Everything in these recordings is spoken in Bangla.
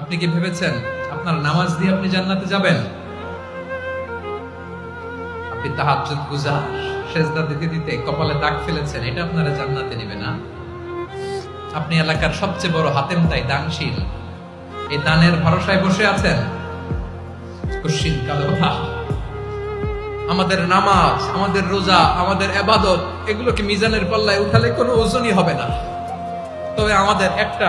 আপনি কি ভেবেছেন আপনার নামাজ দিয়ে আপনি জান্নাতে যাবেন? আপনি তাহাজ্জুদ গুজার সেজদা দিতে দিতে কপালে দাগ ফেলেছেন, এটা আপনারা জান্নাতে নেবে না। আপনি এলাকার সবচেয়ে বড় হাতেম তাই দানশীল। এই দানের ভরসায় বসে আছেন? আমাদের নামাজ, আমাদের রোজা, আমাদের এবাদত এগুলোকে মিজানের পাল্লায় উঠালে কোনো ওজনই হবে না। তবে আমাদের একটা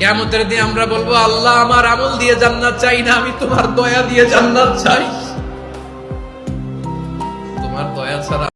কেমতের দিয়ে আমরা বলব, আল্লাহ আমার আমল দিয়ে জান্নাত চাই না, আমি তোমার দয়া দিয়ে জান্নাত চাই। তোমার দয়া ছাড়া